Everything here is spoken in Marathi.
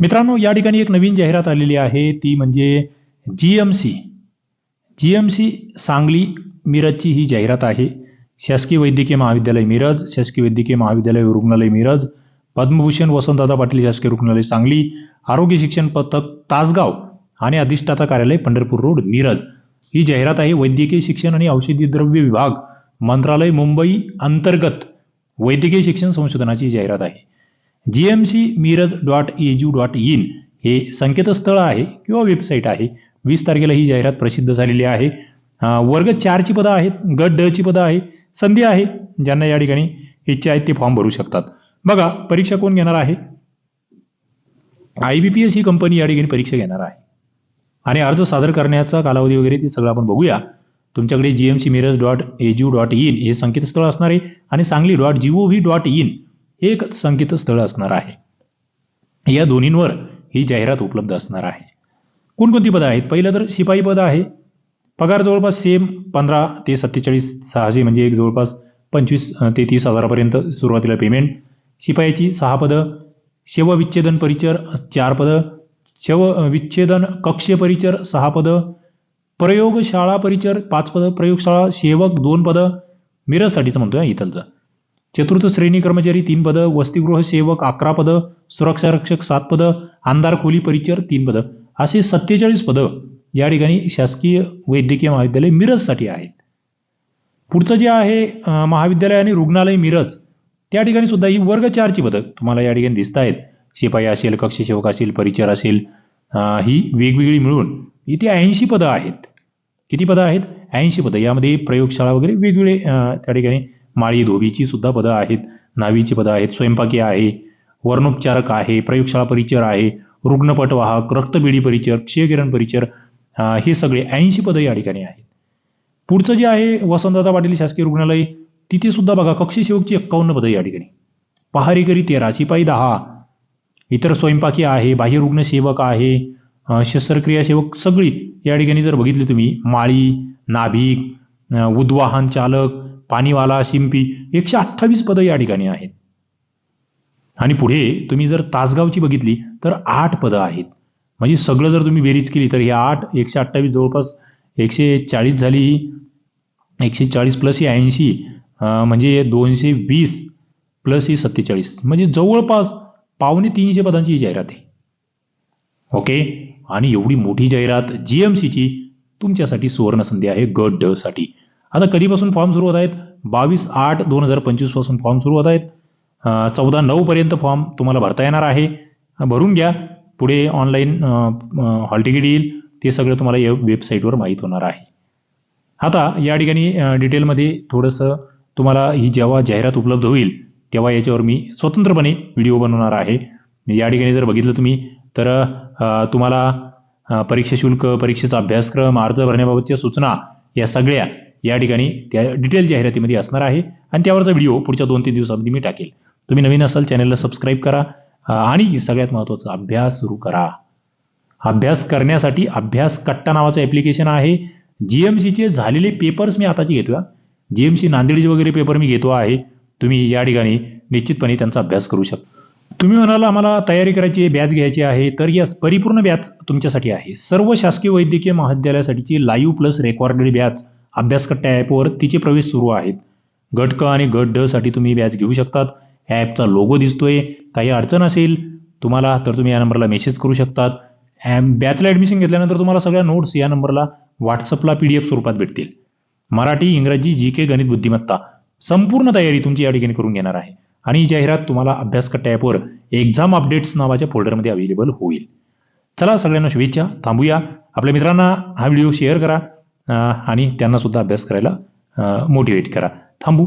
मित्रांनो या ठिकाणी एक नवीन जाहिरात आलेली आहे. ती म्हणजे G M C. G M C Sangli मिरजची ही जाहिरात आहे. शासकीय वैद्यकीय महाविद्यालय मिरज शासकीय वैद्यकीय महाविद्यालय रुग्णालय मिरज पद्मभूषण वसंतदादा पाटील शासकीय रुग्णालय सांगली आरोग्य शिक्षण पथक तासगाव आणि अधिष्ठाता कार्यालय पंढरपूर रोड मिरज. ही जाहिरात आहे वैद्यकीय शिक्षण आणि औषधी द्रव्य विभाग मंत्रालय मुंबई अंतर्गत वैद्यकीय शिक्षण संशोधनाची जाहिरात आहे. G M C Miraj dot edu dot in हे संकेतस्थळ आहे किंवा वेबसाईट आहे. वीस तारखेला ही जाहिरात प्रसिद्ध झालेली आहे. वर्ग चारची पदं आहेत गट ड ची पदं आहे संधी आहे ज्यांना या ठिकाणी इच्छा आहेत ते फॉर्म भरू शकतात. बघा परीक्षा कोण घेणार आहे? आय बी पी एस ही कंपनी या ठिकाणी परीक्षा घेणार आहे. आणि अर्ज सादर करण्याचा कालावधी वगैरे ते सगळं आपण बघूया. तुमच्याकडे G M C Miraj dot edu dot in हे संकेतस्थळ असणार आहे. आणि Sangli dot G O V dot in हे एक संकेतस्थळ असणार आहे. या दोन्हींवर ही जाहिरात उपलब्ध असणार आहे. कोणकोणती पदं आहेत? पहिलं तर शिपाई पद आहे. पगार जवळपास सेम पंधरा ते सत्तेचाळीस सहाशे म्हणजे एक जवळपास पंचवीस ते तीस हजारापर्यंत सुरुवातीला पेमेंट शिपायाची सहा पदं शवविच्छेदन परिचर चार पदं शव विच्छेदन कक्ष परिचर सहा पदं प्रयोगशाळा परिचर पाच पदं प्रयोगशाळा सेवक दोन पदं मिरजसाठीचं म्हणतो हा इथलचं. चतुर्थ श्रेणी कर्मचारी तीन पदं वसतिगृह सेवक अकरा पदं सुरक्षा रक्षक सात पदं आमदार खोली परिचर तीन पदं. असे सत्तेचाळीस पदं या ठिकाणी शासकीय वैद्यकीय महाविद्यालय मिरजसाठी आहेत. पुढचं जे आहे महाविद्यालय आणि रुग्णालय मिरज त्या ठिकाणी सुद्धा ही वर्ग चारची पदं तुम्हाला या ठिकाणी दिसत आहेत. शिपाई असेल कक्षसेवक असेल परिचर असेल ही वेगवेगळी मिळून इथे ऐंशी पदं आहेत. किती पदं आहेत? ऐंशी पदं. यामध्ये प्रयोगशाळा वगैरे वेगवेगळे त्या ठिकाणी माळी धोबीची सुद्धा पदं आहेत नावीची पदं आहेत स्वयंपाकी आहे वर्णोपचारक आहे प्रयोगशाळा परिचर आहे रुग्णपटवाहक रक्तपेढी परिचर क्षयकिरण परिचर हे सगळे ऐंशी पदं या ठिकाणी आहेत. पुढचं जे आहे वसंतदादा पाटील शासकीय रुग्णालय तिथे सुद्धा बघा कक्षसेवकची एक्कावन्न पदं या ठिकाणी. पहारेकरी तेरा शिपाई दहा इतर स्वयंपाकी आहे बाह्य रुग्णसेवक आहे शस्त्रक्रिया सेवक सगळी या ठिकाणी जर बघितली तुम्ही माळी नाभिक उद्वाहन चालक पाणीवाला शिंपी एकशे अठ्ठावीस पदं या ठिकाणी आहेत. आणि पुढे तुम्ही जर तासगावची बघितली तर आठ पदं आहेत. म्हणजे सगळं जर तुम्ही बेरीज केली तर ही आठ एकशे अठ्ठावीस जवळपास एकशे चाळीस झाली एकशे चाळीस प्लस ही ऐंशी म्हणजे दोनशे वीस प्लस ही सत्तेचाळीस. म्हणजे जवळपास पावणे तीनशे पदांची ही जाहिरात आहे. ओके? आणि एवढी मोठी जाहिरात जी एम सीची तुमच्यासाठी सुवर्ण संधी आहे गट ड साठी आता कधीपासून फॉर्म सुरू होत आहेत? बावीस आठ दोन हजार पंचवीसपासून फॉर्म सुरू होत आहेत. चौदा नऊपर्यंत फॉर्म तुम्हाला भरता येणार आहे. भरून घ्या. पुढे ऑनलाईन हॉल तिकीट येईल. ते सगळं तुम्हाला या वेबसाईटवर माहीत होणार आहे. आता या ठिकाणी डिटेलमध्ये थोडंसं तुम्हाला ही जेव्हा जाहिरात उपलब्ध होईल तेव्हा याच्यावर मी स्वतंत्रपणे व्हिडिओ बनवणार आहे. या ठिकाणी जर बघितलं तुम्ही तर तुम्हाला परीक्षा शुल्क परीक्षेचा अभ्यासक्रम अर्ज भरण्याबाबतच्या सूचना या सगळ्या या ठिकाणी त्या डिटेल जाहिरातीमध्ये असणार आहे. आणि त्यावरचा व्हिडिओ पुढच्या दोन तीन दिवसामध्ये मी टाकेल. तुम्ही नवीन असाल चॅनलला सबस्क्राईब करा. आणि सगळ्यात महत्त्वाचा अभ्यास सुरू करा. अभ्यास करण्यासाठी अभ्यास कट्टा नावाचं ॲप्लिकेशन आहे. जी एम सीचे झालेले पेपर्स मी आताचे घेतो जी एम सी नांदेडचे वगैरे पेपर मी घेतो आहे. तुम्ही या ठिकाणी निश्चितपणे त्यांचा अभ्यास करू शकता तुम्ही म्हणाल आम्हाला तयारी करायची आहे बॅच घ्यायची आहे तर या परिपूर्ण बॅच तुमच्यासाठी आहे. सर्व शासकीय वैद्यकीय महाविद्यालयासाठीची live plus recorded batch Abhyaskatta ॲपवर तिचे प्रवेश सुरू आहेत. गट क आणि गट ड साठी तुम्ही बॅच घेऊ शकतात. ह्या ॲपचा लोगो दिसतोय. काही अडचण असेल तुम्हाला तर तुम्ही या नंबरला मेसेज करू शकतात. ॲम बॅचला ॲडमिशन घेतल्यानंतर तुम्हाला सगळ्या नोट्स या नंबरला व्हॉट्सअपला पी डी एफ स्वरूपात भेटतील. मराठी इंग्रजी जी के गणित बुद्धिमत्ता संपूर्ण तयारी तुमची या ठिकाणी करून घेणार आहे. आणि ही जाहिरात तुम्हाला अभ्यासकट्टा ॲपवर एक्झाम अपडेट्स नावाच्या फोल्डरमध्ये अवेलेबल होईल. चला सगळ्यांना शुभेच्छा. थांबूया. आपल्या मित्रांना हा व्हिडिओ शेअर करा. आणि त्यांना सुद्धा अभ्यास करायला मोटिवेट करा. थांबू.